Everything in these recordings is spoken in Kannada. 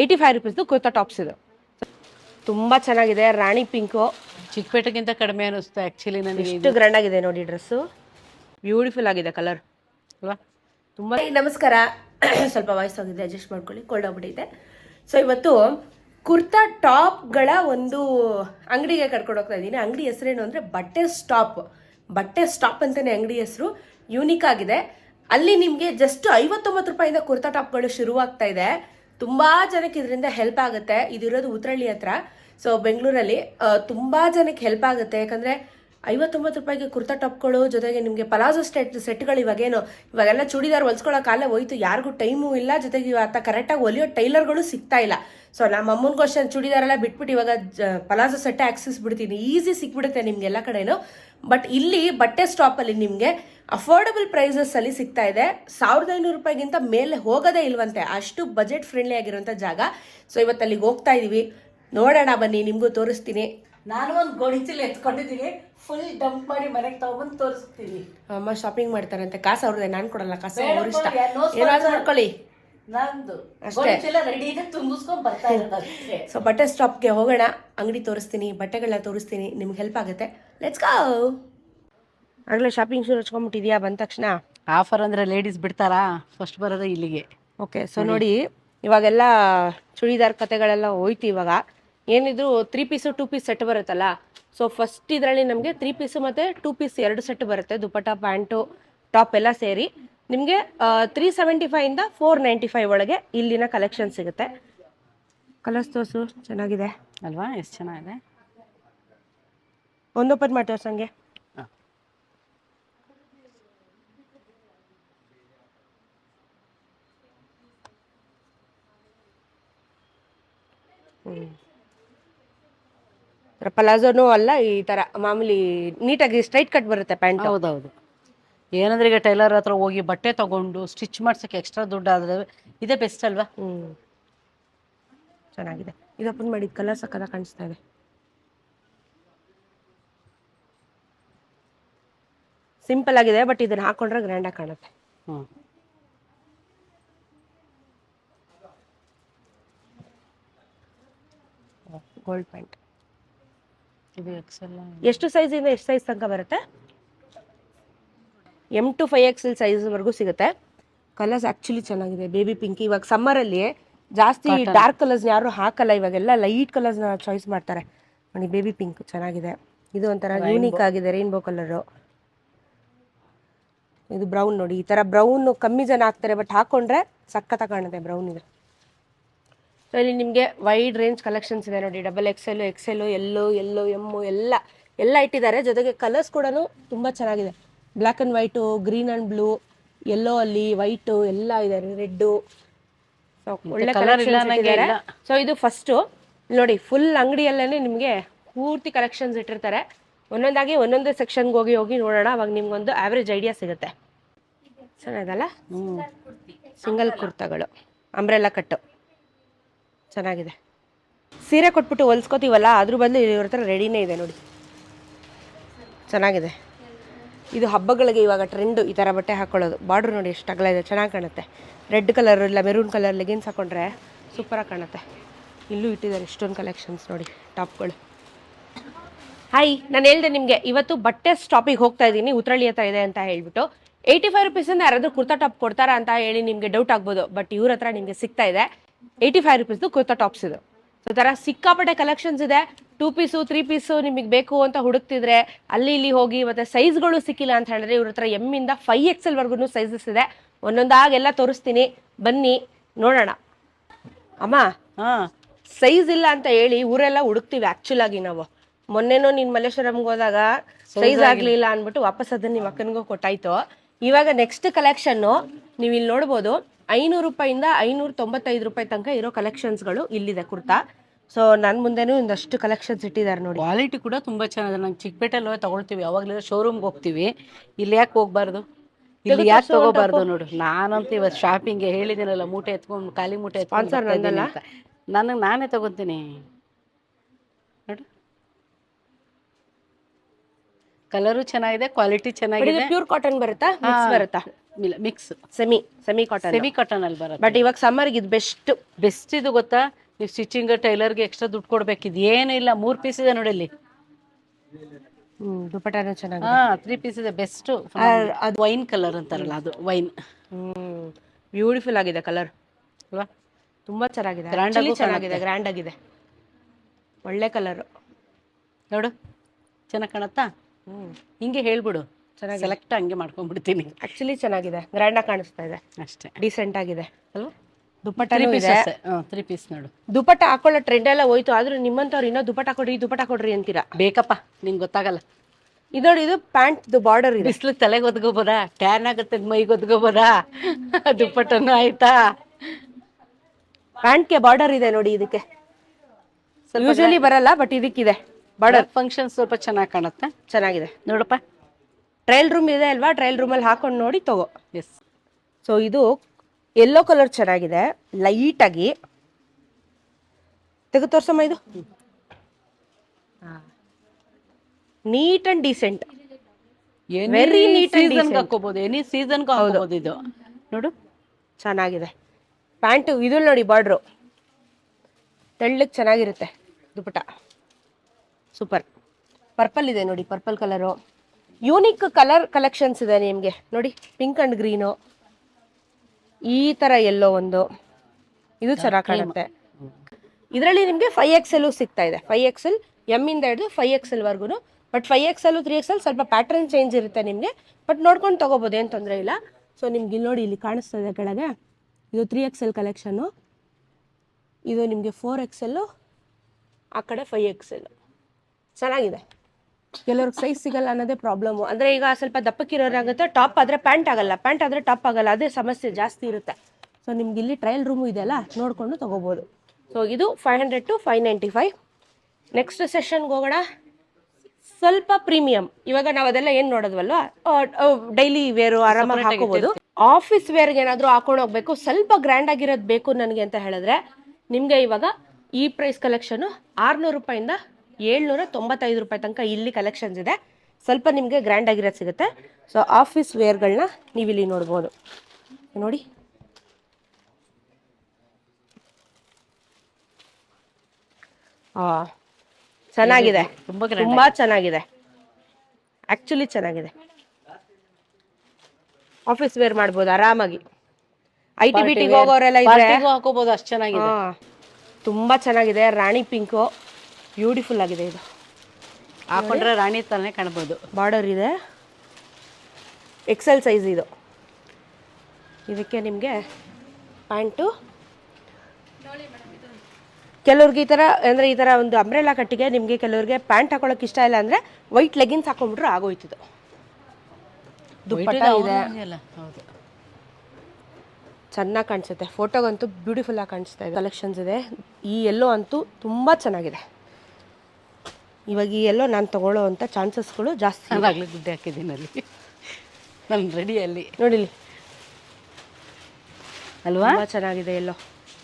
ಏಯ್ಟಿ ಫೈವ್ ರುಪೀಸ್ದು ಕುರ್ತಾ ಟಾಪ್ಸ್ ಇದು. ತುಂಬ ಚೆನ್ನಾಗಿದೆ ರಾಣಿ ಪಿಂಕು ಚಿಕ್ಕಪೇಟೆಗಿಂತ ಕಡಿಮೆ ಅನಿಸ್ತು ಆ್ಯಕ್ಚುಲಿ ನನಗೆ ಇಷ್ಟು ಗ್ರ್ಯಾಂಡ್ ಆಗಿದೆ ನೋಡಿ ಡ್ರೆಸ್ಸು ಬ್ಯೂಟಿಫುಲ್ ಆಗಿದೆ ಕಲರ್ ಅಲ್ವಾ? ತುಂಬ ನಮಸ್ಕಾರ. ಸ್ವಲ್ಪ ವಾಯ್ಸ್ ಆಗಿದೆ ಅಡ್ಜಸ್ಟ್ ಮಾಡ್ಕೊಳ್ಳಿ ಕೋಲ್ಡ್ ಆಗ್ಬಿಟ್ಟಿದೆ. ಸೊ ಇವತ್ತು ಕುರ್ತಾ ಟಾಪ್ಗಳ ಒಂದು ಅಂಗಡಿಗೆ ಕರ್ಕೊಂಡು ಹೋಗ್ತಾ ಇದ್ದೀನಿ. ಅಂಗಡಿ ಹೆಸರೇನು ಅಂದರೆ ಬಟ್ಟೆ ಸ್ಟಾಪ್ ಬಟ್ಟೆ ಸ್ಟಾಪ್ ಅಂತಲೇ ಅಂಗಡಿ ಹೆಸರು. ಯೂನಿಕ್ ಆಗಿದೆ. ಅಲ್ಲಿ ನಿಮಗೆ ಜಸ್ಟ್ ಐವತ್ತೊಂಬತ್ತು ರೂಪಾಯಿಂದ ಕುರ್ತಾ ಟಾಪ್ಗಳು ಶುರುವಾಗ್ತಾ ಇದೆ. ತುಂಬ ಜನಕ್ಕೆ ಇದರಿಂದ ಹೆಲ್ಪ್ ಆಗುತ್ತೆ. ಇದಿರೋದು ಉತ್ರಳ್ಳಿ ಹತ್ರ. ಸೊ ಬೆಂಗಳೂರಲ್ಲಿ ತುಂಬ ಜನಕ್ಕೆ ಹೆಲ್ಪ್ ಆಗುತ್ತೆ. ಯಾಕಂದರೆ ಐವತ್ತೊಂಬತ್ತು ರೂಪಾಯಿಗೆ ಕುರ್ತಾ ಟಾಪ್ಗಳು ಜೊತೆಗೆ ನಿಮಗೆ ಪಲಾಜೋ ಸ್ಟೆಟ್ ಸೆಟ್ಗಳು ಇವಾಗೇನು, ಇವಾಗೆಲ್ಲ ಚೂಡಿದಾರ್ ಕಾಲೇ ಹೋಯ್ತು. ಯಾರಿಗೂ ಟೈಮು ಇಲ್ಲ. ಜೊತೆಗೆ ಇವತ್ತ ಕರೆಕ್ಟಾಗಿ ಹೊಲಿಯೋ ಟೈಲರ್ಗಳು ಸಿಗ್ತಾ ಇಲ್ಲ. ಸೊ ನಮ್ಮ ಅಮ್ಮನ ಕ್ವಶನ್ ಚೂಡಿದಾರೆಲ್ಲ ಬಿಟ್ಬಿಟ್ಟು ಇವಾಗ ಪಲಾಜೋ ಸೆಟ್ಟೇ ಹಾಕ್ಸಿಸ್ ಬಿಡ್ತೀನಿ. ಈಸಿ ಸಿಕ್ಬಿಡುತ್ತೆ ನಿಮ್ಗೆ ಎಲ್ಲ ಕಡೆನೂ. ಬಟ್ ಇಲ್ಲಿ ಬಟ್ಟೆ ಸ್ಟಾಪಲ್ಲಿ ನಿಮಗೆ ಅಫೋರ್ಡಬಲ್ ಪ್ರೈಸಸ್ ಅಲ್ಲಿ ಸಿಗ್ತಾ ಇದೆ. ಸಾವಿರದ ಐನೂರು ರೂಪಾಯಿಗಿಂತ ಮೇಲೆ ಹೋಗೋದೇ ಇಲ್ವಂತೆ. ಅಷ್ಟು ಬಜೆಟ್ ಫ್ರೆಂಡ್ಲಿ ಆಗಿರುವಂಥ ಜಾಗ. ಸೊ ಇವತ್ತು ಅಲ್ಲಿಗೆ ಹೋಗ್ತಾ ಇದೀವಿ. ನೋಡೋಣ ಬನ್ನಿ ನಿಮಗೂ ತೋರಿಸ್ತೀನಿ. ನಾನು ಒಂದು ಗೋಣಿಚೀಲ ಎತ್ಕೊಂಡಿದ್ದೀನಿ. ಫುಲ್ ಡಂಪ್ ಮಾಡಿ ಮನೆಗೆ ತಗೊಂಡ್ಬಂದು ತೋರಿಸ್ತೀನಿ. ಅಮ್ಮ ಶಾಪಿಂಗ್ ಮಾಡ್ತಾರಂತೆ ಕಾಸು ಅವ್ರದ್ದೆ. ನಾನು ಕೊಡಲ್ಲ ಕಾಸು ಅವ್ರ ಇಷ್ಟ. ಏನಾದ್ರು ಮಾಡ್ಕೊಳ್ಳಿ. ನಂದು. ಅಷ್ಟೇ. ರೆಡಿ ಇದೆ ತುಂಬಿಸ್ಕೊಂಡು ಬರ್ತಾ ಇರೋದು ಸೊ ಬಟ್ಟೆ ಸ್ಟಾಪ್ಗೆ ಹೋಗೋಣ. ಅಂಗಡಿ ತೋರಿಸ್ತೀನಿ ಬಟ್ಟೆಗಳನ್ನ ತೋರಿಸ್ತೀನಿ. ನಿಮ್ಗೆ ಹೆಲ್ಪ್ ಆಗುತ್ತೆ. ಲೆಟ್ಸ್ ಗೋ ಆಗಲೇ ಶಾಪಿಂಗ್ ಶುರು ಹಚ್ಕೊಂಡ್ಬಿಟ್ಟಿದ್ಯಾ ಬಂದ ತಕ್ಷಣ? ಆಫರ್ ಅಂದರೆ ಲೇಡೀಸ್ ಬಿಡ್ತಾರಾ? ಫಸ್ಟ್ ಬರೋದು ಇಲ್ಲಿಗೆ. ಓಕೆ ಸೊ ನೋಡಿ ಇವಾಗೆಲ್ಲ ಚೂಡಿದಾರ್ ಕತೆಗಳೆಲ್ಲ ಹೋಯ್ತು ಇವಾಗ. ಏನಿದ್ರು three piece two piece set ಬರುತ್ತಲ್ಲ? ಸೊ ಫಸ್ಟ್ ಇದರಲ್ಲಿ ನಮಗೆ ತ್ರೀ ಪೀಸು ಮತ್ತು ಟೂ ಪೀಸ್ ಎರಡು ಸೆಟ್ ಬರುತ್ತೆ. ದುಪಟ ಪ್ಯಾಂಟು ಟಾಪ್ ಎಲ್ಲ ಸೇರಿ. ನಿಮಗೆ ತ್ರೀ ಸೆವೆಂಟಿ ಫೈವಿಂದ ಫೋರ್ ನೈಂಟಿ ಫೈವ್ ಒಳಗೆ ಇಲ್ಲಿನ ಕಲೆಕ್ಷನ್ ಸಿಗುತ್ತೆ. ಕಲರ್ಸ್ ತೋರಿಸು ಚೆನ್ನಾಗಿದೆ. ಅಲ್ವಾ? ಎಷ್ಟು ಚೆನ್ನಾಗಿದೆ? ಒಂದು ಓಪನ್ ಮಾಡಿ ತೋರ್ಸಂಗೆ ಹ. ಪಲಾಜೋನು ಅಲ್ಲ ಈ ತರ ಮಾಮೂಲಿ ನೀಟಾಗಿ ಸ್ಟ್ರೈಟ್ ಕಟ್ ಬರುತ್ತೆ ಪ್ಯಾಂಟ್ ಹೌದೌದು. ಏನಂದ್ರೆ ಈಗ ಟೈಲರ್ ಹತ್ರ ಹೋಗಿ ಬಟ್ಟೆ ತಗೊಂಡು ಸ್ಟಿಚ್ ಮಾಡ್ಸಕ್ಕೆ ಎಕ್ಸ್ಟ್ರಾ ದುಡ್ಡು ಆದ್ರೆ ಇದೇ ಬೆಸ್ಟ್ ಅಲ್ವಾ? ಹ್ಮ್. ಚೆನ್ನಾಗಿದೆ. ಇದು ಓಪನ್ ಮಾಡಿದ ಕಲರ್ ಸಕ್ಕದ ಕಾಣಿಸ್ತಾ ಇದೆ. ಸಿಂಪಲ್ ಆಗಿದೆ ಬಟ್ ಇದನ್ನ ಹಾಕೊಂಡ್ರೆ ಗ್ರ್ಯಾಂಡ್ ಆಗಿ ಕಾಣುತ್ತೆ. ಹ್ಮ್. ಗೋಲ್ಡ್ ಪ್ಯಾಂಟ್ ಇದು ಎಕ್ಸೆಲ್ ಎಷ್ಟು ಸೈಜಿಂದ ಎಷ್ಟು ಸೈಜ್ ತನಕ ಬರುತ್ತೆ? ಎಂ ಟು ಫೈವ್ ಎಕ್ಸೆಲ್ ಸೈಜ್ವರೆಗೂ ಸಿಗುತ್ತೆ. ಕಲರ್ಸ್ ಆಕ್ಚುಲಿ ಚೆನ್ನಾಗಿದೆ. ಬೇಬಿ ಪಿಂಕ್ ಇವಾಗ ಸಮ್ಮರಲ್ಲಿ ಜಾಸ್ತಿ ಡಾರ್ಕ್ ಕಲರ್ಸ್ ಯಾರು ಹಾಕಲ್ಲ ಇವಾಗೆಲ್ಲ ಲೈಟ್ ಕಲರ್ಸ್ನ ಚಾಯ್ಸ್ ಮಾಡ್ತಾರೆ. ನೋಡಿ ಬೇಬಿ ಪಿಂಕ್ ಚೆನ್ನಾಗಿದೆ. ಇದು ಒಂಥರ ಯೂನಿಕ್ ಆಗಿದೆ ರೈನ್ಬೋ ಕಲರು ಇದು ಬ್ರೌನ್ ನೋಡಿ ಈ ಥರ ಬ್ರೌನ್ ಕಮ್ಮಿ ಜನ ಹಾಕ್ತಾರೆ ಬಟ್ ಹಾಕೊಂಡ್ರೆ ಸಖತ್ತ ಕಾಣುತ್ತೆ ಬ್ರೌನ್ ಇದೆ. ಸೊ ಇಲ್ಲಿ ನಿಮಗೆ ವೈಡ್ ರೇಂಜ್ ಕಲೆಕ್ಷನ್ಸ್ ಇದೆ ನೋಡಿ double XL XL L L M ಎಲ್ಲ ಎಲ್ಲ ಇಟ್ಟಿದ್ದಾರೆ. ಜೊತೆಗೆ ಕಲರ್ಸ್ ಕೂಡ ತುಂಬ ಚೆನ್ನಾಗಿದೆ. Black and white green and blue yellow ಅಲ್ಲಿ ವೈಟು ಎಲ್ಲ ಇದೆ ರೆಡ್ಡು ಒಳ್ಳೆ ಕಲರ್ ಸೊ ಇದು ಫಸ್ಟು ನೋಡಿ ಫುಲ್ ಅಂಗಡಿಯಲ್ಲೇ ನಿಮಗೆ ಪೂರ್ತಿ ಕಲೆಕ್ಷನ್ಸ್ ಇಟ್ಟಿರ್ತಾರೆ. ಒಂದೊಂದಾಗಿ ಒಂದೊಂದೇ ಸೆಕ್ಷನ್ಗೆ ಹೋಗಿ ಹೋಗಿ ನೋಡೋಣ. ಅವಾಗ ನಿಮ್ಗೊಂದು ಆವ್ರೇಜ್ ಐಡಿಯಾ ಸಿಗುತ್ತೆ. ಚೆನ್ನಾಗಲ್ಲ ಹ್ಞೂ ಸಿಂಗಲ್ ಕುರ್ತಾಗಳು ಅಂಬ್ರೆಲ್ಲ ಕಟ್ಟು. ಚೆನ್ನಾಗಿದೆ. ಸೀರೆ ಕೊಟ್ಬಿಟ್ಟು ಹೊಲ್ಸ್ಕೊತೀವಲ್ಲ ಅದ್ರ ಬದಲು ಇವ್ರ ಹತ್ರ ರೆಡಿನೇ ಇದೆ ನೋಡಿ. ಚೆನ್ನಾಗಿದೆ. ಇದು ಹಬ್ಬಗಳಿಗೆ ಇವಾಗ ಟ್ರೆಂಡು ಈ ಥರ ಬಟ್ಟೆ ಹಾಕ್ಕೊಳ್ಳೋದು ಬಾರ್ಡ್ರ್ ನೋಡಿ ಎಷ್ಟು ಅಗಲ ಇದೆ ಚೆನ್ನಾಗಿ ಕಾಣುತ್ತೆ. ರೆಡ್ ಕಲರ್ ಇಲ್ಲ ಮೆರೂನ್ ಕಲರ್ ಲೆಗಿನ್ಸ್ ಹಾಕೊಂಡ್ರೆ ಸೂಪರಾಗಿ ಕಾಣುತ್ತೆ. ಇಲ್ಲೂ ಇಟ್ಟಿದ್ದಾರೆ ಇಷ್ಟೊಂದು ಕಲೆಕ್ಷನ್ಸ್ ನೋಡಿ ಟಾಪ್ಗಳು ಹಾಯ್ ನಾನು ಹೇಳ್ದೆ ನಿಮಗೆ ಇವತ್ತು ಬಟ್ಟೆ ಸ್ಟಾಪಿಗೆ ಹೋಗ್ತಾ ಇದ್ದೀನಿ ಉತ್ರಳಿ ಹತ್ರ ಇದೆ ಅಂತ ಹೇಳ್ಬಿಟ್ಟು. ಏಯ್ಟಿ ಫೈವ್ ರುಪೀಸಿಂದ ಯಾರಾದರೂ ಕುರ್ತಾ ಟಾಪ್ ಕೊಡ್ತಾರಾ ಅಂತ ಹೇಳಿ ನಿಮಗೆ ಡೌಟ್ ಆಗ್ಬೋದು ಬಟ್ ಇವ್ರ ಹತ್ರ ನಿಮಗೆ ಸಿಗ್ತಾ ಇದೆ. ಏಯ್ಟಿ ಫೈವ್ ರುಪೀಸ್ದು ಕುರ್ತಾ ಟಾಪ್ಸ್ ಇದು. ಸೊ ಥರ ಸಿಕ್ಕಾಪಟ್ಟೆ ಕಲೆಕ್ಷನ್ಸ್ ಇದೆ. ಟೂ ಪೀಸು ತ್ರೀ ಪೀಸು ನಿಮಗೆ ಬೇಕು ಅಂತ ಹುಡುಕ್ತಿದ್ರೆ ಅಲ್ಲಿ ಇಲ್ಲಿ ಹೋಗಿ ಮತ್ತೆ ಸೈಜ್ಗಳು ಸಿಕ್ಕಿಲ್ಲ ಅಂತ ಹೇಳಿದ್ರೆ ಇವ್ರ ಹತ್ರ ಎಮ್ಮಿಂದ ಫೈವ್ ಎಕ್ಸೆಲ್ ವರ್ಗು ಸೈಜಸ್ ಇದೆ. ಒಂದೊಂದಾಗೆಲ್ಲ ತೋರಿಸ್ತೀನಿ. ಬನ್ನಿ ನೋಡೋಣ. ಅಮ್ಮ ಹಾ. ಸೈಜ್ ಇಲ್ಲ ಅಂತ ಹೇಳಿ ಊರೆಲ್ಲ ಹುಡುಕ್ತಿವಿ ಆಕ್ಚುಲ್ ಆಗಿ ನಾವು. ಮೊನ್ನೆನೋ ನೀನ್ ಮಲ್ಲೇಶ್ವರಂಗೆ ಹೋದಾಗ ಸೈಜ್ ಆಗ್ಲಿಲ್ಲ ಅನ್ಬಿಟ್ಟು ವಾಪಸ್ ಅದನ್ನ ನಿಮ್ಮ ಅಕ್ಕನಿಗೂ ಕೊಟ್ಟಾಯ್ತು. ಇವಾಗ ನೆಕ್ಸ್ಟ್ ಕಲೆಕ್ಷನ್ನು ನೀವು ಇಲ್ಲಿ ನೋಡ್ಬೋದು ಐನೂರು ರೂಪಾಯಿಂದ ಐನೂರ ತೊಂಬತ್ತೈದು ರೂಪಾಯಿ ತನಕ ಇರೋ ಕಲೆಕ್ಷನ್ಸ್ಗಳು ಇಲ್ಲಿದೆ ಕುರ್ತಾ. ಸೊ ನನ್ನ ಮುಂದೆನೂ ಒಂದಷ್ಟು ಕಲೆಕ್ಷನ್ಸ್ ಇಟ್ಟಿದ್ದಾರೆ ನೋಡಿ. ಕ್ವಾಲಿಟಿ ಕೂಡ ತುಂಬಾ ಚೆನ್ನಾಗಿದೆ. ನಂಗೆ ಚಿಕ್ಕಪೇಟೆಲ್ಲಿ ಹೋಗಿ ತಗೊಳ್ತೀವಿ. ಯಾವಾಗಲೂ ಶೋರೂಮ್ಗೆ ಹೋಗ್ತೀವಿ. ಇಲ್ಲಿ ಯಾಕೆ ಹೋಗ್ಬಾರ್ದು? ಇಲ್ಲಿ ಯಾಕೆ ತಗೋಬಾರ್ದು ನೋಡು. ನಾನಂತೂ ಇವತ್ತು ಶಾಪಿಂಗ್ಗೆ ಹೇಳಿದ್ದೀನಲ್ಲ ಮೂಟೆ ಎತ್ಕೊಂಡು ಖಾಲಿ ಮೂಟೆ ಎತ್ಕೊಂಡು ನನಗೆ ನಾನೇ ತಗೋತೀನಿ. ಕಲರು ಚೆನ್ನಾಗಿದೆ ಕ್ವಾಲಿಟಿ ಚೆನ್ನಾಗಿದೆ. ಪ್ಯೂರ್ ಕಾಟನ್ ಬರುತ್ತಾ? ಮಿಕ್ಸ್ ಬರುತ್ತಾ? ಇಲ್ಲ mix semi semi cotton semi cotton ಅಲ್ಲಿ ಬರುತ್ತೆ. ಬಟ್ ಇವಾಗ ಸಮ್ಮರ್ಗೆ ಇದು ಬೆಸ್ಟ್ ಬೆಸ್ಟ್ ಇದು ಗೊತ್ತಾ? ನೀವು ಸ್ಟಿಚಿಂಗ್ ಟೈಲರ್ಗೆ ಎಕ್ಸ್ಟ್ರಾ ದುಡ್ಡು ಕೊಡ್ಬೇಕಿದ್ ಏನೂ ಇಲ್ಲ ಮೂರ್ ಪೀಸ್ ಇದೆ ನೋಡಿ ಇಲ್ಲಿ. ಹ್ಮ್ ದುಪಟಾನು ಚೆನ್ನಾಗಿ ಹಾ ತ್ರೀ ಪೀಸ್ ಇದೆ ಬೆಸ್ಟ್ ಅದು ವೈನ್ ಕಲರ್ ಅಂತಾರಲ್ಲ ಅದು ವೈನ್ ಹ್ಮ್ ಬ್ಯೂಟಿಫುಲ್ ಆಗಿದೆ ಕಲರ್ ಅಲ್ವಾ ತುಂಬಾ ಚೆನ್ನಾಗಿದೆ. ಗ್ರ್ಯಾಂಡ್ ಆಗಿ ಚೆನ್ನಾಗಿದೆ ಗ್ರ್ಯಾಂಡ್ ಆಗಿದೆ. ಒಳ್ಳೆ ಕಲರ್ ನೋಡು ಚೆನ್ನಾಗಿ ಕಾಣತ್ತಾ? ಹ್ಮ್. ಹಿಂಗೆ ಹೇಳ್ಬಿಡು. ಚೆನ್ನಾಗಿ ಸೆಲೆಕ್ಟ್ ಹಂಗೆ ಮಾಡ್ಕೊಂಡ್ಬಿಡ್ತೀನಿ. ಆಕ್ಚುಲಿ ಚೆನ್ನಾಗಿದೆ. ಗ್ರ್ಯಾಂಡ್ ಆಗಿ ಕಾಣಿಸ್ತಾ ಇದೆ. ಅಷ್ಟೇ. ಡೀಸೆಂಟ್ ಆಗಿದೆ. ಅಲ್ವಾ? ದುಪ್ಪಟ್ಟ ಇದೆ. ತ್ರೀ ಪೀಸ್ ನೋಡು. ದುಪಟ್ಟ ಹಾಕೊಳ್ಳೋ ಟ್ರೆಂಡ್ ಎಲ್ಲ ಹೋಯ್ತು. ಆದ್ರೂ ನಿಮ್ಮಂತವ್ರು ಇನ್ನೂ ದುಪಟ್ಟ ಕೊಡ್ರಿ ದುಪ್ಪಟ್ಟ ಕೊಡ್ರಿ ಅಂತೀರಾ? ಬೇಕಪ್ಪ ನಿಂಗೆ ಗೊತ್ತಾಗಲ್ಲ. ಇದು ನೋಡಿ ಇದು ಪ್ಯಾಂಟ್ ಬಾರ್ಡರ್ ಇದೆ. ಬಿಸಿಲು ತಲೆಗೆ ಒದ್ಕೋಬೋದಾ ಟ್ಯಾನ್ ಆಗುತ್ತೆ ಮೈಗೆ ಒದ್ಕೋಬೋದಾ ದುಪ್ಪಟ್ಟನು ಆಯ್ತಾ? ಪ್ಯಾಂಟ್ಗೆ ಬಾರ್ಡರ್ ಇದೆ ನೋಡಿ ಇದಕ್ಕೆ. ಯೂಶಲಿ ಬರಲ್ಲ ಬಟ್ ಇದಕ್ಕಿದೆ. ಬಾರ್ಡರ್ ಫಂಕ್ಷನ್ ಸ್ವಲ್ಪ ಚೆನ್ನಾಗಿ ಕಾಣುತ್ತೆ. ಚೆನ್ನಾಗಿದೆ. ನೋಡಪ್ಪ. ಟ್ರಯಲ್ ರೂಮ್ ಇದೆ ಅಲ್ವಾ? ಟ್ರಯಲ್ ರೂಮಲ್ಲಿ ಹಾಕೊಂಡು ನೋಡಿ ತಗೋ. ಎಸ್ ಸೊ ಇದು ಎಲ್ಲೋ ಕಲರ್ ಚೆನ್ನಾಗಿದೆ. ಲೈಟ್ ಆಗಿ. ತೆಗೆದು ತೋರ್ಸಮ್ಮ ಇದು. Neat and decent very neat. ಹಾಕೋಬಹುದು ಎನಿ ಸೀಸನ್ ಹಾಕೋಬಹುದು ಇದು. ನೋಡು. ಚೆನ್ನಾಗಿದೆ. ಪ್ಯಾಂಟು ಇದು ನೋಡಿ ಬಾರ್ಡ್ರು ತೆಳ್ಳಗೆ ಚೆನ್ನಾಗಿರುತ್ತೆ ದುಪಟ ಸೂಪರ್. ಪರ್ಪಲ್ ಇದೆ ನೋಡಿ purple colour unique colour collections ಇದೆ ನಿಮಗೆ. ನೋಡಿ ಪಿಂಕ್ ಅಂಡ್ ಗ್ರೀನು ಈ ಥರ ಎಲ್ಲೋ ಒಂದು. ಇದು ಚೆನ್ನಾಗಿ ಕಾಣುತ್ತೆ. ಇದರಲ್ಲಿ ನಿಮಗೆ ಫೈವ್ ಎಕ್ಸ್ ಎಲ್ಲು ಸಿಗ್ತಾ ಇದೆ. ಫೈವ್ ಎಕ್ಸ್ ಎಲ್ ಎಂ ಇಂದ ಹಿಡಿದು ಫೈವ್ ಎಕ್ಸ್ ಎಲ್ ವರ್ಗು but five X L three X L ಸ್ವಲ್ಪ ಪ್ಯಾಟ್ರನ್ ಚೇಂಜ್ ಇರುತ್ತೆ ನಿಮಗೆ. ಬಟ್ ನೋಡ್ಕೊಂಡು ತೊಗೋಬೋದು ಏನು ತೊಂದರೆ ಇಲ್ಲ. ಸೊ ನಿಮ್ಗೆ ಇಲ್ಲಿ ನೋಡಿ ಇಲ್ಲಿ ಕಾಣಿಸ್ತಾ ಇದೆ ಕೆಳಗೆ. ಇದು ತ್ರೀ ಎಕ್ಸ್ ಎಲ್ ಕಲೆಕ್ಷನು ಇದು ನಿಮಗೆ ಫೋರ್ ಎಕ್ಸ್ ಎಲ್ಲು ಆ ಕಡೆ ಫೈವ್ ಎಕ್ಸ್ ಎಲ್ ಚೆನ್ನಾಗಿದೆ. ಕೆಲವ್ರಿಗೆ ಸೈಜ್ ಸಿಗಲ್ಲ ಅನ್ನೋದೇ ಪ್ರಾಬ್ಲಮ್ ಅಂದರೆ ಈಗ ಸ್ವಲ್ಪ ದಪ್ಪಕ್ಕಿರೋರಾಗುತ್ತೆ ಟಾಪ್ ಆದರೆ ಪ್ಯಾಂಟ್ ಆಗಲ್ಲ. ಪ್ಯಾಂಟ್ ಆದರೆ ಟಾಪ್ ಆಗಲ್ಲ ಅದೇ ಸಮಸ್ಯೆ ಜಾಸ್ತಿ ಇರುತ್ತೆ. ಸೊ ನಿಮ್ಗೆ ಇಲ್ಲಿ ಟ್ರಯಲ್ ರೂಮು ಇದೆಯಲ್ಲ ನೋಡಿಕೊಂಡು ತೊಗೋಬೋದು. ಸೊ ಇದು five hundred to five ninety five next ಸೆಷನ್ಗೆ ಹೋಗೋಣ. ಸ್ವಲ್ಪ ಪ್ರೀಮಿಯಂ ಇವಾಗ ನಾವು ಅದೆಲ್ಲ ಏನು ನೋಡೋದಲ್ವ ಡೈಲಿ ವೇರು ಆರಾಮಾಗಿ ಹಾಕೋಬಹುದು ಆಫೀಸ್ ವೇರ್ಗೆ ಏನಾದರೂ ಹಾಕೊಂಡು ಹೋಗ್ಬೇಕು. ಸ್ವಲ್ಪ ಗ್ರ್ಯಾಂಡ್ ಆಗಿರೋದು ಬೇಕು ನನಗೆ ಅಂತ ಹೇಳಿದ್ರೆ ನಿಮಗೆ ಇವಾಗ ಈ ಪ್ರೈಸ್ ಕಲೆಕ್ಷನು ಆರುನೂರು ರೂಪಾಯಿಂದ ಏಳ್ನೂರ ತೊಂಬತ್ತೈದು ರೂಪಾಯಿ ತನಕ ಇಲ್ಲಿ ಕಲೆಕ್ಷನ್ಸ್ ಇದೆ. ಸ್ವಲ್ಪ ನಿಮಗೆ ಗ್ರ್ಯಾಂಡ್ ಆಗಿರೋದು ಸಿಗುತ್ತೆ. ಸೊ ಆಫೀಸ್ ವೇರ್ಗಳನ್ನ ನೀವಿಲ್ಲಿ ನೋಡ್ಬೋದು. ನೋಡಿ. ಆ ಚೆನ್ನಾಗಿದೆ. ತುಂಬಾ ಚೆನ್ನಾಗಿದೆ. ಆಕ್ಚುಲಿ ಚೆನ್ನಾಗಿದೆ. ಆಫೀಸ್ ವೇರ್ ಮಾಡ್ಬೋದು ಆರಾಮಾಗಿ. ಐ ಟಿ ಬಿ ಟಿಗೆ ಹೋಗೋರೆಲ್ಲ ಇದ್ರೆ ಪಾರ್ಟಿಗೂ ಹಾಕೋಬಹುದು ಅಷ್ಟು ಚೆನ್ನಾಗಿದೆ. ತುಂಬಾ ಚೆನ್ನಾಗಿದೆ ರಾಣಿ ಪಿಂಕು. ಬ್ಯೂಟಿಫುಲ್ ಆಗಿದೆ ಇದು. ಹಾಕೊಂಡ್ರೆ ರಾಣಿ ತರನೇ ಕಾಣ್ಬೋದು. ಬಾರ್ಡರ್ ಇದೆ. ಎಕ್ಸೆಲ್ ಸೈಜ್ ಇದು. ಇದಕ್ಕೆ ನಿಮಗೆ ಪ್ಯಾಂಟು. ಕೆಲವ್ರಿಗೆ ಈ ಥರ ಅಂದರೆ ಈ ಥರ ಒಂದು ಅಂಬ್ರೆಲಾ ಕಟ್ಟಿಗೆ ನಿಮಗೆ ಕೆಲವ್ರಿಗೆ ಪ್ಯಾಂಟ್ ಹಾಕೊಳ್ಳೋಕೆ ಇಷ್ಟ ಇಲ್ಲ ಅಂದರೆ ವೈಟ್ ಲೆಗಿನ್ಸ್ ಹಾಕೊಂಡ್ಬಿಟ್ರೆ ಆಗೋಯ್ತಿದ್ದು ದುಪ್ಪಟ್ಟ ಇದೆ. ಚೆನ್ನಾಗಿ ಕಾಣಿಸುತ್ತೆ. ಫೋಟೋಗಂತೂ ಬ್ಯೂಟಿಫುಲ್ ಆಗಿ ಕಾಣಿಸ್ತಾ ಇದೆ. ಕಲೆಕ್ಷನ್ಸ್ ಇದೆ. ಈ ಎಲ್ಲೋ ಅಂತೂ ತುಂಬ ಚೆನ್ನಾಗಿದೆ. ಇವಾಗ ಈ ಎಲ್ಲೋ ನಾನು ತಗೊಳ್ಳೋ ಅಂಥ ಚಾನ್ಸಸ್ಗಳು ಜಾಸ್ತಿ ಆಗಲಿ ದುಡ್ಡು ಹಾಕಿದ್ದೀನಿ ಅಲ್ಲಿ ನಾನು ರೆಡಿ ಅಲ್ಲಿ. ನೋಡಿಲಿ ಅಲ್ವಾ? ತುಂಬ ಚೆನ್ನಾಗಿದೆ ಎಲ್ಲೋ.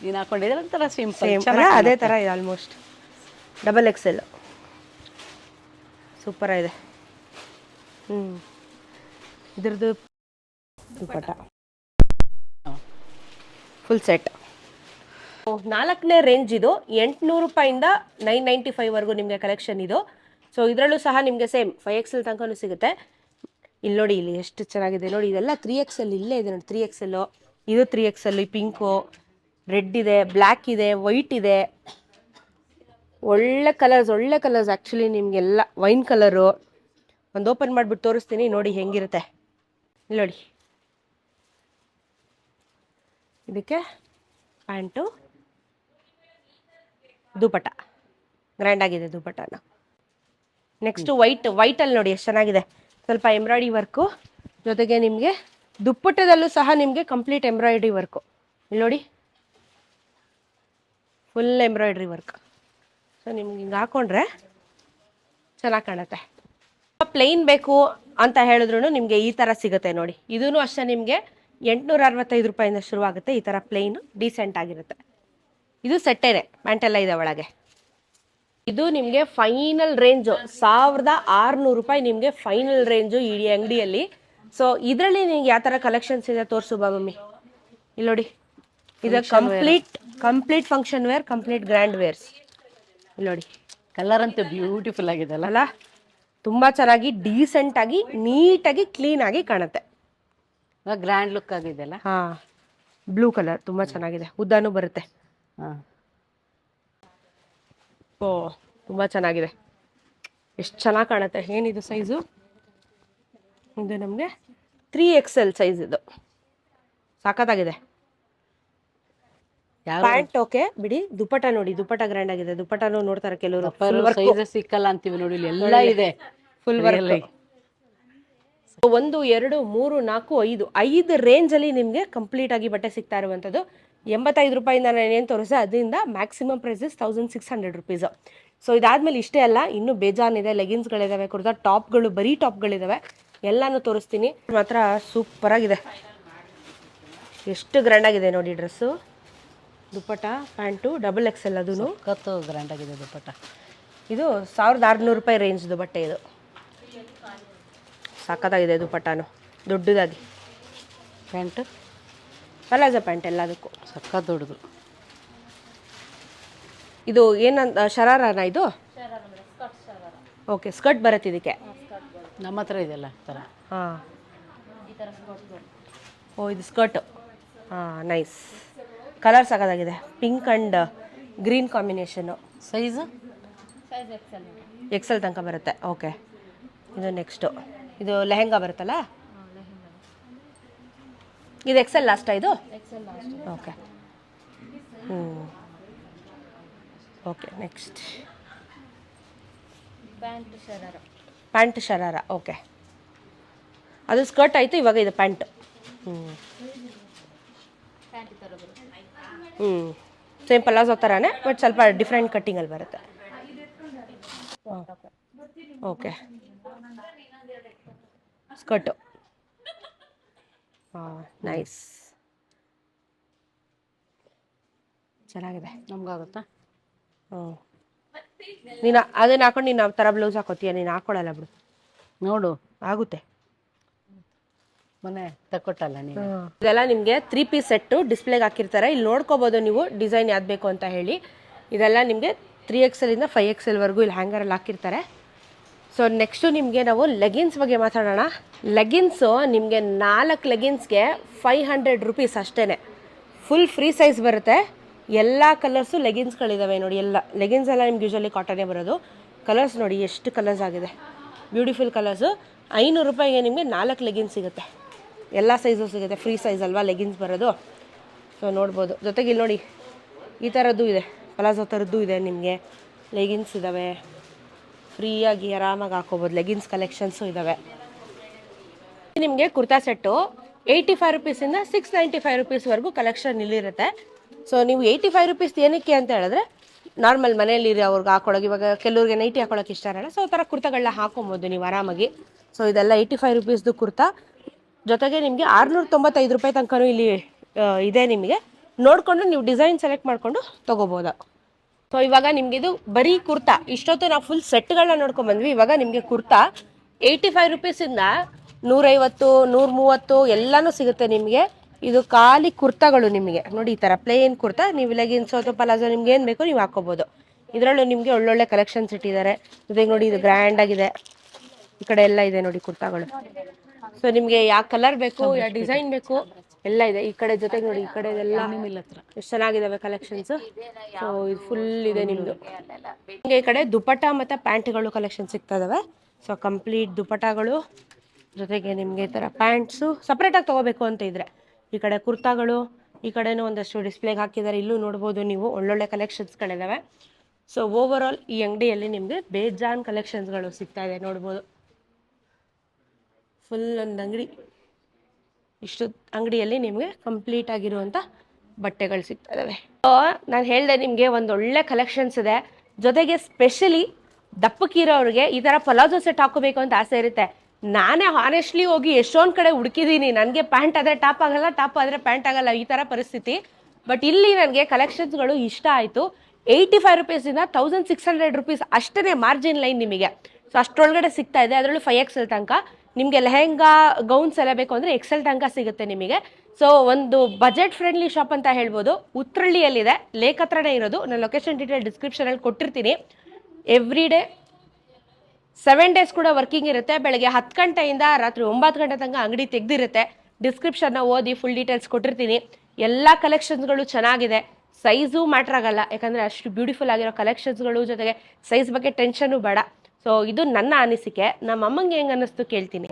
ನೀನು ಹಾಕೊಂಡಿದ್ರೆ ಒಂಥರ ಸೇಮ್ ಸೇಮ್ ಅದೇ ಥರ ಇದೆ almost double X L super ಇದೆ ಹ್ಞೂ ಇದ್ರದ್ದು ದುಪ್ಪಟ್ಟ. ಫುಲ್ ಸೆಟ್ ನಾಲ್ಕನೇ ರೇಂಜ್ ಇದು. ಎಂಟುನೂರು ರೂಪಾಯಿಂದ ನೈನ್ ನೈಂಟಿ ಫೈವ್ವರೆಗೂ ನಿಮಗೆ ಕಲೆಕ್ಷನ್ ಇದು. ಸೊ ಇದರಲ್ಲೂ ಸಹ ನಿಮಗೆ ಸೇಮ್ ಫೈವ್ ಎಲ್ ತನಕನೂ ಸಿಗುತ್ತೆ. ಇಲ್ಲಿ ನೋಡಿ, ಇಲ್ಲಿ ಎಷ್ಟು ಚೆನ್ನಾಗಿದೆ ನೋಡಿ. ಇದೆಲ್ಲ ತ್ರೀ ಎಲ್ ಇಲ್ಲೇ ಇದೆ ನೋಡಿ. ತ್ರೀ ಎಕ್ಸ್ ಎಲ್ಲು ಇದು three X L pink red ಇದೆ ಬ್ಲ್ಯಾಕ್ ಇದೆ ವೈಟ್ ಇದೆ. ಒಳ್ಳೆ ಕಲರ್ಸ್ ಒಳ್ಳೆ ಕಲರ್ಸ್ ಆ್ಯಕ್ಚುಲಿ ನಿಮಗೆಲ್ಲ. ವೈನ್ ಕಲರು ಒಂದು ಓಪನ್ ಮಾಡಿಬಿಟ್ಟು ತೋರಿಸ್ತೀನಿ. ನೋಡಿ ಹೆಂಗಿರುತ್ತೆ. ನೋಡಿ. ಇದಕ್ಕೆ ಪ್ಯಾಂಟು ದುಪಟ ಗ್ರ್ಯಾಂಡ್ ಆಗಿದೆ ದುಪಟನ ನೆಕ್ಸ್ಟ್ ವೈಟ್ ವೈಟಲ್ಲಿ ನೋಡಿ ಎಷ್ಟು ಚೆನ್ನಾಗಿದೆ. ಸ್ವಲ್ಪ ಎಂಬ್ರಾಯ್ಡಿ ವರ್ಕು ಜೊತೆಗೆ ನಿಮಗೆ ದುಪ್ಪಟ್ಟದಲ್ಲೂ ಸಹ ನಿಮಗೆ ಕಂಪ್ಲೀಟ್ ಎಂಬ್ರಾಯ್ಡ್ರಿ ವರ್ಕು ಇಲ್ಲಿ ನೋಡಿ. ಫುಲ್ ಎಂಬ್ರಾಯ್ಡ್ರಿ ವರ್ಕ್ ಸೊ ನಿಮ್ಗೆ ಹಿಂಗೆ ಹಾಕೊಂಡ್ರೆ ಚೆನ್ನಾಗಿ ಕಾಣುತ್ತೆ. ಪ್ಲೈನ್ ಬೇಕು ಅಂತ ಹೇಳಿದ್ರು ನಿಮಗೆ ಈ ಥರ ಸಿಗುತ್ತೆ ನೋಡಿ. ಇದೂ ಅಷ್ಟೇ ನಿಮಗೆ ಎಂಟುನೂರ ಅರವತ್ತೈದು ರೂಪಾಯಿಂದ ಶುರುವಾಗುತ್ತೆ. ಈ ಥರ ಪ್ಲೈನ್ ಡೀಸೆಂಟ್ ಆಗಿರುತ್ತೆ. ಇದು ಸೆಟ್ಟೇನೆ ಪ್ಯಾಂಟೆಲ್ಲ ಇದೆ ಒಳಗೆ. ಇದು ನಿಮಗೆ ಫೈನಲ್ ರೇಂಜು. ಸಾವಿರದ ಆರುನೂರು ರೂಪಾಯಿ ನಿಮಗೆ ಫೈನಲ್ ರೇಂಜು ಈ ಅಂಗಡಿಯಲ್ಲಿ. ಸೊ ಇದರಲ್ಲಿ ನಿಮ್ಗೆ ಯಾವ ಥರ ಕಲೆಕ್ಷನ್ಸ್ ಇದೆ ತೋರಿಸು ಬಾ ಮಮ್ಮಿ. ಇಲ್ಲಿ ನೋಡಿ. ಇದು complete complete function wear complete grand wears ಇಲ್ಲಿ ನೋಡಿ. ಕಲರ್ ಅಂತೂ ಬ್ಯೂಟಿಫುಲ್ ಆಗಿದೆ ಅಲ್ಲ? ತುಂಬ ಚೆನ್ನಾಗಿ ಡೀಸೆಂಟ್ ಆಗಿ ನೀಟಾಗಿ ಕ್ಲೀನ್ ಆಗಿ ಕಾಣುತ್ತೆ. ಗ್ರ್ಯಾಂಡ್ ಲುಕ್ ಆಗಿದೆ ಅಲ್ಲ? ಹಾಂ. ಬ್ಲೂ ಕಲರ್ ತುಂಬ ಚೆನ್ನಾಗಿದೆ. ಉದ್ದಾನು ಬರುತ್ತೆ. ಓ ತುಂಬ ಚೆನ್ನಾಗಿದೆ. ಎಷ್ಟು ಚೆನ್ನಾಗಿ ಕಾಣುತ್ತೆ. ಏನಿದು ಸೈಜು ಇದು ನಮಗೆ ತ್ರೀ ಎಕ್ಸ್ ಎಲ್ ಸೈಜ್ ಇದು. ಸಾಕತ್ತಾಗಿದೆ ಪ್ಯಾಂಟ್ ಓಕೆ ಬಿಡಿ. ದುಪ್ಪಟ ನೋಡಿ. ದುಪ್ಪಟ ಗ್ರ್ಯಾಂಡ್ ಆಗಿದೆ. ದುಪ್ಪಟನು ನೋಡ್ತಾರೆ ಕೆಲವರು. ಸೈಜ್ ಸಿಕ್ಕಲ್ಲ ಅಂತೀವಿ ನೋಡಿ ಎಲ್ಲ ಇದೆ. ಫುಲ್ ವರ್ಕ್ ಒಂದು ಎರಡು ಮೂರು ನಾಲ್ಕು ಐದು. ಐದು ರೇಂಜಲ್ಲಿ ನಿಮಗೆ ಕಂಪ್ಲೀಟ್ ಆಗಿ ಬಟ್ಟೆ ಸಿಗ್ತಾ ಇರುವಂಥದ್ದು ಎಂಬತ್ತೈದು ರೂಪಾಯಿಂದ ನಾನು ಏನೇನು ತೋರಿಸಿದೆ ಅದರಿಂದ maximum prices thousand six hundred rupees so ಇದಾದಮೇಲೆ ಇಷ್ಟೇ ಅಲ್ಲ ಇನ್ನೂ ಬೇಜಾನಿದೆ ಲೆಗಿನ್ಸ್ಗಳಿದ್ದಾವೆ ಕುರ್ತಾ ಟಾಪ್ಗಳು ಬರೀ ಟಾಪ್ಗಳಿದ್ದಾವೆ ಎಲ್ಲನೂ ತೋರಿಸ್ತೀನಿ. ಮಾತ್ರ ಸೂಪರಾಗಿದೆ ಎಷ್ಟು ಗ್ರ್ಯಾಂಡ್ ಆಗಿದೆ ನೋಡಿ dress dupatta pant double X L ಅದೂ ಕತ್ತು ಗ್ರ್ಯಾಂಡ್ ಆಗಿದೆ ದುಪ್ಪಟ್ಟ. ಇದು ಸಾವಿರದ ಆರುನೂರು ರೂಪಾಯಿ ರೇಂಜ್ದು ಬಟ್ಟೆ ಇದು. ಸಾಕತ್ತಾಗಿದೆ ದುಪ್ಪಟ್ಟಾನು. ದೊಡ್ಡದಾಗಿ. ಪ್ಯಾಂಟ್ ಪಲಾಜ ಪ್ಯಾಂಟ್ ಎಲ್ಲದಕ್ಕೂ ಸಕ್ಕ ದೊಡ್ಡದು. ಇದು ಏನಂತ ಶರಾರನ ಇದು? ಓಕೆ ಸ್ಕರ್ಟ್ ಬರುತ್ತೆ ಇದಕ್ಕೆ. ನಮ್ಮ ಹತ್ರ ಇದೆಲ್ಲ ಥರ ಹಾಂ. ಓ ಇದು ಸ್ಕರ್ಟ್ ಹಾಂ ನೈಸ್ ಕಲರ್ ಸಖತ್ತಾಗಿದೆ pink and green combination size XL ತನಕ ಬರುತ್ತೆ. ಓಕೆ ಇದು ನೆಕ್ಸ್ಟು ಇದು ಲೆಹೆಂಗಾ ಬರುತ್ತಲ್ಲ? ಇದು ಎಕ್ಸೆಲ್ ಲಾಸ್ಟಾ ಇದು? ಓಕೆ ಹ್ಞೂ okay next pant sharara. Okay ಅದು ಸ್ಕರ್ಟ್ ಆಯಿತು ಇವಾಗ ಇದು ಪ್ಯಾಂಟ್ ಹ್ಞೂ ಹ್ಞೂ ಸೇಮ್ ಪಲಾಜೋ ಥರನೇ ಬಟ್ ಸ್ವಲ್ಪ ಡಿಫ್ರೆಂಟ್ ಕಟ್ಟಿಂಗಲ್ಲಿ ಬರುತ್ತೆ. ಓಕೆ ಸ್ಕರ್ಟು ಹಾಂ ನೈಸ್ ಚೆನ್ನಾಗಿದೆ. ನಮಗಾಗುತ್ತಾ? ಹ್ಞೂ ನೀನು ಅದನ್ನ ಹಾಕೊಂಡು ನೀನು ಆ ಥರ ಬ್ಲೌಸ್ ಹಾಕೋತೀಯ? ನೀನು ಹಾಕೊಳ್ಳಲ್ಲ ಬಿಡು. ನೋಡು. ಆಗುತ್ತೆ. ಮೊನ್ನೆ ತಕ್ಕೊಟ್ಟಲ್ಲ ನೀನು? ಇದೆಲ್ಲ ನಿಮಗೆ ತ್ರೀ ಪೀಸ್ ಸೆಟ್ಟು ಡಿಸ್ಪ್ಲೇಗೆ ಹಾಕಿರ್ತಾರೆ. ಇಲ್ಲಿ ನೋಡ್ಕೋಬೋದು ನೀವು ಡಿಸೈನ್ ಯಾವ್ದು ಬೇಕು ಅಂತ ಹೇಳಿ. ಇದೆಲ್ಲ ನಿಮಗೆ ತ್ರೀ ಎಕ್ಸೆಲಿಂದ ಫೈವ್ ಎಕ್ಸೆಲ್ವರೆಗೂ ಇಲ್ಲಿ ಹ್ಯಾಂಗರಲ್ಲಿ ಹಾಕಿರ್ತಾರೆ. ಸೊ ನೆಕ್ಸ್ಟು ನಿಮಗೆ ನಾವು ಲೆಗಿನ್ಸ್ ಬಗ್ಗೆ ಮಾತಾಡೋಣ. ಲೆಗಿನ್ಸು ನಿಮಗೆ ನಾಲ್ಕು ಲೆಗಿನ್ಸ್ಗೆ ಫೈವ್ ಹಂಡ್ರೆಡ್ ರುಪೀಸ್ ಅಷ್ಟೇ ಫುಲ್ ಫ್ರೀ ಸೈಜ್ ಬರುತ್ತೆ. ಎಲ್ಲ ಕಲರ್ಸು ಲೆಗಿನ್ಸ್ಗಳಿದ್ದಾವೆ ನೋಡಿ. ಎಲ್ಲ ಲೆಗಿನ್ಸ್ ಎಲ್ಲ ನಿಮ್ಗೆ ಯೂಶಲಿ ಕಾಟನೇ ಬರೋದು. ಕಲರ್ಸ್ ನೋಡಿ ಎಷ್ಟು ಕಲರ್ಸ್ ಆಗಿದೆ. ಬ್ಯೂಟಿಫುಲ್ ಕಲರ್ಸು ಐನೂರು ರೂಪಾಯಿಗೆ ನಿಮಗೆ ನಾಲ್ಕು ಲೆಗಿನ್ಸ್ ಸಿಗುತ್ತೆ. ಎಲ್ಲ ಸೈಜು ಸಿಗುತ್ತೆ. ಫ್ರೀ ಸೈಜ್ ಅಲ್ವಾ ಲೆಗಿನ್ಸ್ ಬರೋದು. ಸೊ ನೋಡ್ಬೋದು. ಜೊತೆಗೆ ಇಲ್ಲಿ ನೋಡಿ, ಈ ಥರದ್ದು ಇದೆ. ಪಲಾಜೋ ಥರದ್ದು ಇದೆ ನಿಮಗೆ. ಲೆಗಿನ್ಸ್ ಇದ್ದಾವೆ ಫ್ರೀಯಾಗಿ ಆರಾಮಾಗಿ ಹಾಕೋಬೋದು. ಲೆಗಿನ್ಸ್ ಕಲೆಕ್ಷನ್ಸು ಇದ್ದಾವೆ ನಿಮಗೆ ಕುರ್ತಾ ಸೆಟ್ಟು ಏಯ್ಟಿ ಫೈವ್ ರುಪೀಸಿಂದ ಸಿಕ್ಸ್ ನೈಂಟಿ ಫೈವ್ ರುಪೀಸ್ವರೆಗೂ ಕಲೆಕ್ಷನ್ ಇಲ್ಲಿರುತ್ತೆ. ಸೊ ನೀವು ಏಯ್ಟಿ ಫೈವ್ ರುಪೀಸ್ ಏನಕ್ಕೆ ಅಂತ ಹೇಳಿದ್ರೆ ನಾರ್ಮಲ್ ಇರಿ ಅವ್ರಿಗೆ ಹಾಕೊಳ್ಳೋಕೆ, ಇವಾಗ ಕೆಲವ್ರಿಗೆ ನೈಟಿ ಹಾಕೊಳಕ್ಕೆ ಇಷ್ಟ ಇರಲ್ಲ. ಸೊ ಆ ಥರ ಕುರ್ತಾಗಳನ್ನ ಹಾಕೊಬೋದು ನೀವು ಆರಾಮಾಗಿ. ಸೊ ಇದೆಲ್ಲ ಏಯ್ಟಿ ಫೈವ್ ರುಪೀಸ್ದು ಕುರ್ತಾ. ಜೊತೆಗೆ ನಿಮಗೆ ಆರುನೂರ ತೊಂಬತ್ತೈದು ರೂಪಾಯಿ ತನಕನೂ ಇಲ್ಲಿ ಇದೆ ನಿಮಗೆ. ನೋಡಿಕೊಂಡು ನೀವು ಡಿಸೈನ್ ಸೆಲೆಕ್ಟ್ ಮಾಡಿಕೊಂಡು ತೊಗೋಬೋದು. ಸೊ ಇವಾಗ ನಿಮ್ಗೆ ಇದು ಬರೀ ಕುರ್ತಾ. ಇಷ್ಟೊತ್ತು ನಾವು ಫುಲ್ ಸೆಟ್ಗಳನ್ನ ನೋಡ್ಕೊಂಡ್ ಬಂದ್ವಿ. ಇವಾಗ ನಿಮ್ಗೆ ಕುರ್ತಾ. ಏಯ್ಟಿ ಫೈವ್ ರುಪೀಸಿಂದ ನೂರೈವತ್ತು ನೂರ ಮೂವತ್ತು ಎಲ್ಲಾನು ಸಿಗುತ್ತೆ ನಿಮಗೆ. ಇದು ಖಾಲಿ ಕುರ್ತಾಗಳು ನಿಮಗೆ. ನೋಡಿ, ಈ ಥರ ಪ್ಲೇನ್ ಕುರ್ತಾ. ನೀವು ಲೆಗಿನ್ಸ್ ಅಥವಾ ಪಲಾಜೋ ನಿಮ್ಗೆ ಏನು ಬೇಕೋ ನೀವು ಹಾಕೋಬೋದು ಇದರಲ್ಲೂ ನಿಮಗೆ ಒಳ್ಳೊಳ್ಳೆ ಕಲೆಕ್ಷನ್ಸ್ ಇಟ್ಟಿದ್ದಾರೆ. ಜೊತೆಗೆ ನೋಡಿ, ಇದು ಗ್ರ್ಯಾಂಡ್ ಆಗಿದೆ. ಈ ಕಡೆ ಎಲ್ಲ ಇದೆ ನೋಡಿ ಕುರ್ತಾಗಳು. ಸೊ ನಿಮಗೆ ಯಾವ ಕಲರ್ ಬೇಕು, ಯಾವ ಡಿಸೈನ್ ಬೇಕು? ಎಲ್ಲ ಇದೆ. ಈ ಕಡೆ ಜೊತೆಗೆ ನೋಡಿ, ಈ ಕಡೆ ಎಲ್ಲ ಎಷ್ಟು ಚೆನ್ನಾಗಿದಾವೆ ಕಲೆಕ್ಷನ್ಸ್ ಇದು ಫುಲ್ ಇದೆ ನಿಮ್ದು. ಹಿಂಗೆ ಈ ಕಡೆ ದುಪಟ ಮತ್ತು ಪ್ಯಾಂಟ್ಗಳು ಕಲೆಕ್ಷನ್ ಸಿಗ್ತಾ ಇದಾವೆ ಸೊ ಕಂಪ್ಲೀಟ್ ದುಪಟಗಳು ಜೊತೆಗೆ ನಿಮಗೆ ಈ ಥರ ಪ್ಯಾಂಟ್ಸು ಸಪ್ರೇಟಾಗಿ ತಗೋಬೇಕು ಅಂತ ಇದ್ರೆ. ಈ ಕಡೆ ಕುರ್ತಾಗಳು, ಈ ಕಡೆನೂ ಒಂದಷ್ಟು ಡಿಸ್ಪ್ಲೇಗೆ ಹಾಕಿದ್ದಾರೆ ಇಲ್ಲೂ ನೋಡ್ಬೋದು ನೀವು, ಒಳ್ಳೊಳ್ಳೆ ಕಲೆಕ್ಷನ್ಸ್ಗಳಿದ್ದಾವೆ ಸೊ ಓವರ್ ಆಲ್ ಈ ಅಂಗಡಿಯಲ್ಲಿ ನಿಮಗೆ ಬೇಜಾನ್ ಕಲೆಕ್ಷನ್ಸ್ಗಳು ಸಿಗ್ತಾ ಇದೆ ನೋಡ್ಬೋದು. ಫುಲ್ ಒಂದು ಅಂಗಡಿ. ಇಷ್ಟು ಅಂಗಡಿಯಲ್ಲಿ ನಿಮಗೆ ಕಂಪ್ಲೀಟ್ ಆಗಿರುವಂಥ ಬಟ್ಟೆಗಳು ಸಿಗ್ತಾ ಇದ್ದಾವೆ ನಾನು ಹೇಳಿದೆ ನಿಮಗೆ ಒಂದು ಒಳ್ಳೆ ಕಲೆಕ್ಷನ್ಸ್ ಇದೆ. ಜೊತೆಗೆ ಸ್ಪೆಷಲಿ ದಪ್ಪಕ್ಕಿರೋರಿಗೆ ಈ ಥರ ಪಲಾಜೋ ಸೆಟ್ ಹಾಕೋಬೇಕು ಅಂತ ಆಸೆ ಇರುತ್ತೆ. ನಾನೇ ಹಾನೆಸ್ಟ್ಲಿ ಹೋಗಿ ಎಷ್ಟೊಂದು ಕಡೆ ಹುಡುಕಿದ್ದೀನಿ ನನಗೆ ಪ್ಯಾಂಟ್ ಆದರೆ ಟಾಪ್ ಆಗಲ್ಲ ಟಾಪ್ ಆದರೆ ಪ್ಯಾಂಟ್ ಆಗಲ್ಲ ಈ ಥರ ಪರಿಸ್ಥಿತಿ. ಬಟ್ ಇಲ್ಲಿ ನನಗೆ ಕಲೆಕ್ಷನ್ಸ್ಗಳು ಇಷ್ಟ ಆಯಿತು. ಏಯ್ಟಿ ಫೈವ್ ರುಪೀಸಿಂದ ತೌಸಂಡ್ ಸಿಕ್ಸ್ ಹಂಡ್ರೆಡ್ ರುಪೀಸ್ ಅಷ್ಟೇ ಮಾರ್ಜಿನ್ ಲೈನ್ ನಿಮಗೆ. ಸೊ ಅಷ್ಟರೊಳಗಡೆ ಸಿಗ್ತಾ ಇದೆ. ಅದರಲ್ಲೂ ಫೈವ್ ಎಕ್ಸೆಲ್ ತನಕ. ನಿಮಗೆ ಲೆಹೆಂಗಾ, ಗೌನ್ಸ್ ಎಲ್ಲ ಬೇಕು ಅಂದರೆ ಎಕ್ಸೆಲ್ ತನಕ ಸಿಗುತ್ತೆ ನಿಮಗೆ. ಸೊ ಒಂದು ಬಜೆಟ್ ಫ್ರೆಂಡ್ಲಿ ಶಾಪ್ ಅಂತ ಹೇಳ್ಬೋದು. ಉತ್ರಳ್ಳಿಯಲ್ಲಿದೆ. ಲೇಕ್ ಹತ್ರನೇ ಇರೋದು. ನಾನು ಲೊಕೇಶನ್ ಡೀಟೇಲ್ ಡಿಸ್ಕ್ರಿಪ್ಷನಲ್ಲಿ ಕೊಟ್ಟಿರ್ತೀನಿ. ಎವ್ರಿ ಡೇ ಸೆವೆನ್ ಡೇಸ್ ಕೂಡ ವರ್ಕಿಂಗ್ ಇರುತ್ತೆ. ಬೆಳಗ್ಗೆ ಹತ್ತು ಗಂಟೆಯಿಂದ ರಾತ್ರಿ ಒಂಬತ್ತು ಗಂಟೆ ತನಕ ಅಂಗಡಿ ತೆಗೆದಿರುತ್ತೆ. ಡಿಸ್ಕ್ರಿಪ್ಷನ್ನ ಓದಿ ಫುಲ್ ಡೀಟೇಲ್ಸ್ ಕೊಟ್ಟಿರ್ತೀನಿ. ಎಲ್ಲ ಕಲೆಕ್ಷನ್ಸ್ಗಳು ಚೆನ್ನಾಗಿದೆ. ಸೈಜು ಮ್ಯಾಟ್ರ್ ಆಗಲ್ಲ. ಯಾಕಂದರೆ ಅಷ್ಟು ಬ್ಯೂಟಿಫುಲ್ ಆಗಿರೋ ಕಲೆಕ್ಷನ್ಸ್ಗಳು ಜೊತೆಗೆ ಸೈಜ್ ಬಗ್ಗೆ ಟೆನ್ಷನು ಬೇಡ. ಸೊ ಇದು ನನ್ನ ಅನಿಸಿಕೆ. ನಮ್ಮ ಅಮ್ಮಂಗೆ ಹೆಂಗೆ ಅನ್ನಿಸ್ತು ಕೇಳ್ತೀನಿ.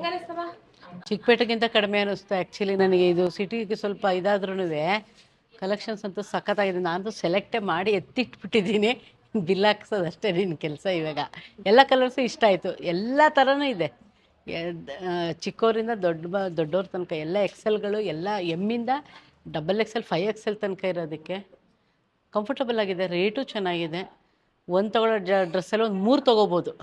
ಚಿಕ್ಕಪೇಟೆಗಿಂತ ಕಡಿಮೆ ಅನಿಸ್ತು ಆ್ಯಕ್ಚುಲಿ ನನಗೆ ಇದು ಸಿಟಿಗೆ ಸ್ವಲ್ಪ ಇದಾದ್ರೂ ಕಲೆಕ್ಷನ್ಸ್ ಅಂತೂ ಸಖತ್ತಾಗಿದೆ. ನಾನು ಸೆಲೆಕ್ಟೇ ಮಾಡಿ ಎತ್ತಿಟ್ಬಿಟ್ಟಿದ್ದೀನಿ. ಬಿಲ್ ಹಾಕ್ಸೋದಷ್ಟೇ ನಿನ್ನ ಕೆಲಸ ಇವಾಗ. ಎಲ್ಲ ಕಲರ್ಸು ಇಷ್ಟ ಆಯಿತು. ಎಲ್ಲ ಥರನೂ ಇದೆ. ಚಿಕ್ಕೋರಿಂದ ಚಿಕ್ಕವರಿಂದ ದೊಡ್ಡ ದೊಡ್ಡವ್ರ ತನಕ ಎಲ್ಲ ಎಕ್ಸೆಲ್ಗಳು ಎಲ್ಲ ಎಮ್ಮಿಂದ ಡಬಲ್ ಎಕ್ಸೆಲ್ ಫೈವ್ ಎಕ್ಸೆಲ್ ತನಕ ಇರೋದಕ್ಕೆ ಕಂಫರ್ಟಬಲ್ ಆಗಿದೆ. ರೇಟು ಚೆನ್ನಾಗಿದೆ. ಒಂದು ತೊಗೊಳ್ಳೋ ಜ ಡ್ರೆಸ್ಸಲ್ಲಿ ಒಂದು ಮೂರು ತೊಗೋಬೋದು.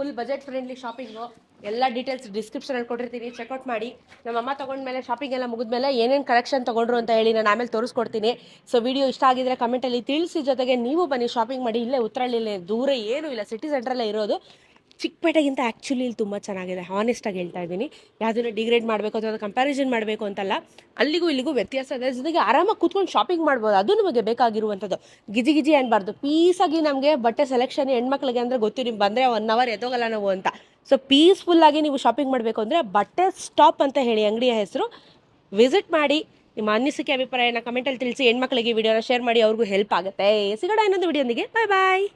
ಫುಲ್ ಬಜೆಟ್ ಫ್ರೆಂಡ್ಲಿ ಶಾಪಿಂಗು ಎಲ್ಲ ಡೀಟೇಲ್ಸ್ ಡಿಸ್ಕ್ರಿಪ್ಷನಲ್ಲಿ ಕೊಟ್ಟಿರ್ತೀನಿ. ಚೆಕ್ಔಟ್ ಮಾಡಿ. ನಮ್ಮ ಅಮ್ಮ ತೊಗೊಂಡ್ಮೇಲೆ ಶಾಪಿಂಗ್ ಎಲ್ಲ ಮುಗಿದ್ಮೇಲೆ ಏನೇನು ಕಲೆಕ್ಷನ್ ತೊಗೊಂಡ್ರು ಅಂತ ಹೇಳಿ ನಾನು ಆಮೇಲೆ ತೋರಿಸ್ಕೊಡ್ತೀನಿ. ಸೊ ವಿಡಿಯೋ ಇಷ್ಟ ಆಗಿದ್ರೆ ಕಮೆಂಟಲ್ಲಿ ತಿಳಿಸಿ ಜೊತೆಗೆ ನೀವು ಬನ್ನಿ ಶಾಪಿಂಗ್ ಮಾಡಿ. ಇಲ್ಲೇ ಉತ್ತರಳ್ಳಿಲ್ಲೇ ದೂರ ಏನೂ ಇಲ್ಲ. ಸಿಟಿ ಸೆಂಟ್ರಲ್ಲೇ ಇರೋದು. ಚಿಕ್ಕಪೇಟೆಗಿಂತ ಆ್ಯಕ್ಚುಲಿ ಇಲ್ಲಿ ತುಂಬ ಚೆನ್ನಾಗಿದೆ. ಹಾನೆಸ್ಟಾಗಿ ಹೇಳ್ತಾ ಇದ್ದೀನಿ. ಯಾವುದನ್ನು ಡಿಗ್ರೇಡ್ ಮಾಡಬೇಕು ಅಥವಾ ಕಂಪ್ಯಾರಿಸನ್ ಮಾಡಬೇಕು ಅಂತಲ್ಲ, ಅಲ್ಲಿಗೂ ಇಲ್ಲಿಗೂ ವ್ಯತ್ಯಾಸ ಇದೆ. ಜೊತೆಗೆ ಆರಾಮಾಗಿ ಕೂತ್ಕೊಂಡು ಶಾಪಿಂಗ್ ಮಾಡ್ಬೋದು. ಅದು ನಮಗೆ ಬೇಕಾಗಿರುವಂಥದ್ದು. ಗಿಜಿ ಗಿಜಿ ಅನ್ನಬಾರ್ದು ಪೀಸಾಗಿ ನಮಗೆ ಬಟ್ಟೆ ಸೆಲೆಕ್ಷನ್ ಹೆಣ್ಮಕ್ಳಿಗೆ ಅಂದರೆ ಗೊತ್ತು ನಿಮ್ಗೆ ಬಂದರೆ ಒನ್ ಅವರ್ ಎದೋಗಲ್ಲ ನಾವು ಅಂತ. ಸೊ ಪೀಸ್ಫುಲ್ಲಾಗಿ ನೀವು ಶಾಪಿಂಗ್ ಮಾಡಬೇಕು ಅಂದರೆ ಬಟ್ಟೆ ಸ್ಟಾಪ್ ಅಂತ ಹೇಳಿ ಅಂಗಡಿಯ ಹೆಸರು. ವಿಸಿಟ್ ಮಾಡಿ. ನಿಮ್ಮ ಅನಿಸಿಕೆ ಅಭಿಪ್ರಾಯನ ಕಮೆಂಟಲ್ಲಿ ತಿಳಿಸಿ. ಹೆಣ್ಮಕ್ಳಿಗೆ ವಿಡಿಯೋನ ಶೇರ್ ಮಾಡಿ. ಅವ್ರಿಗೂ ಹೆಲ್ಪ್ ಆಗುತ್ತೆ. ಸಿಗೋಣ ಇನ್ನೊಂದು ವಿಡಿಯೋನಿಗೆ ಬಾಯ್ ಬಾಯ್